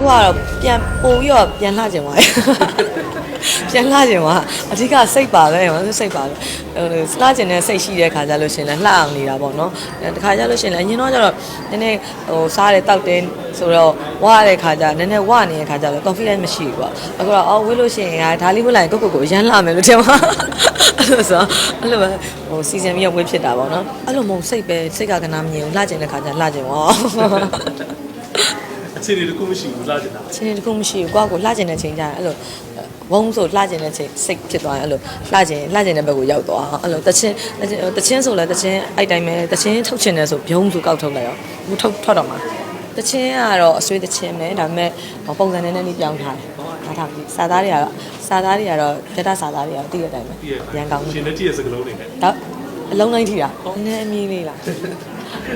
အခုကတော့ပြန်ပို့ပြီးတော့ပြန်လှကျင်သွားတယ်ပြန်လှကျင်သွားအဓိကစိတ်ပါပဲဟိုစိတ်ပါပဲဟိုလှကျင်တဲ့စိတ်ရှိတဲ့ခါကျလို့ရှရင်လည်းလှအောင်နေတာပေါ့နော်တခါကျလို့ရှရင်လည်းအရင်တော့ကျတော့နည်းနည်းဟိုစားတယ်တောက်တယ်ဆိုတော့ဝရတဲ့ခါကျနည်းနည်းဝနေတဲ့ခါကျတော့ confidence မရှိဘူးပေါ့အခုတော့အော်ဝေးလို့ရှရင်ဒါလေးဝေးလိုက်ကိုကိုကိုရမ်းလှမယ်လို့ထင်ပါအဲ့လိုဆိုအဲ့လိုပဲဟိုစီစဉ်ပြီးတော့ဝေးဖြစ်တာပေါ့နော်အဲ့လိုမဟုတ်စိတ်ပဲစိတ်ကကနာမမြင်ဘူးလှကျင်တဲ့ခါကျလှကျင်ပါ အခြေအနေတခုမရှိဘူးလားကျင်တာချင်းတခုမရှိဘူးကိုကကိုလှကျင်တဲ့ချိန်ကျရင်အဲ့လိုဝုန်းဆိုလှကျင်တဲ့ချိန်စိတ်ဖြစ်သွားရင်အဲ့လိုလှကျင်လှကျင်တဲ့ဘက်ကိုရောက်သွားအဲ့လိုတချင်းတချင်းဆိုလဲတချင်းအဲ့တိုင်းပဲတချင်းထုတ်ချင်တယ်ဆိုဘုံဆိုကောက်ထုတ်လိုက်ရောဘူးထုတ်ထွက်တော့မှာတချင်းကတော့အဆွေးတချင်းပဲဒါပေမဲ့ပုံစံနဲ့နဲ့ပြောင်းထားတယ်ဒါထားပြီစာသားတွေကတော့စာသားတွေကတော့ပြတ်တာစာသားတွေကတော့တည့်ရတဲ့အတိုင်းပဲပြီးရရန်ကောင်းရှင်နဲ့တည့်ရစကလုံးတွေနဲ့တော့အလုံးလိုက်ထိတာနည်းနည်းအမြင်လေးလား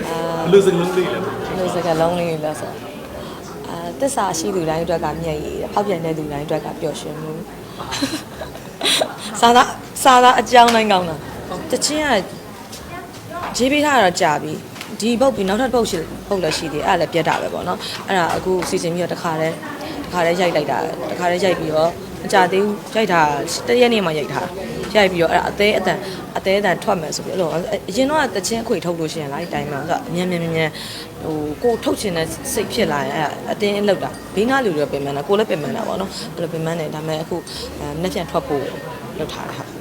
အာဘလို့စကလုံးလေးလဲလို့စကလုံးလေးလားဆိုအာ တစ္ဆာရှိသူတိုင်းအတွက်ကမျက်ရည်ဖောက်ပြန်တဲ့သူတိုင်းအတွက်ကပျော်ရွှင်မှုစာသားစာသားအကြောင်းတိုင်းကောင်းတာတချင်းကရေးပေးထားတာတော့ကြာပြီဒီပုတ်ပြီးနောက်ထပ်ပုတ်ရှိပုတ်လည်းရှိသေးတယ်အဲ့ဒါလည်းပြတ်တာပဲပေါ့နော်အဲ့ဒါအခုစီစဉ်ပြီးတော့တခါတည်းတခါတည်းရိုက်လိုက်တာတခါတည်းရိုက်ပြီးတော့မကြသေးဘူးရိုက်တာတရက်နေ့မှရိုက်ထားရိုက်ပြီးတော့အဲ့ဒါအသေးအတန်အ သေးအတန်ထွက်မယ်ဆိုပြီးအဲ့လိုအရင်တော့တချင်းအခွေထုတ်လို့ရှိရင်လားဒီတိုင်းမှာဆိုတော့အမြန်မြန်မြန်ဟိုကိုထုတ်ချင်တဲ့စိတ်ဖြစ်လာရင်အဲ့အတင်းလောက်တာဘေးနားလူတွေပင်မတာကိုလည်းပင်မတာပေါ့နော်အဲ့လိုပင်မနေဒါပေမဲ့အခုအဲမနေ့ပြန်ထွက်ဖို့လောက်ထားတာဟာ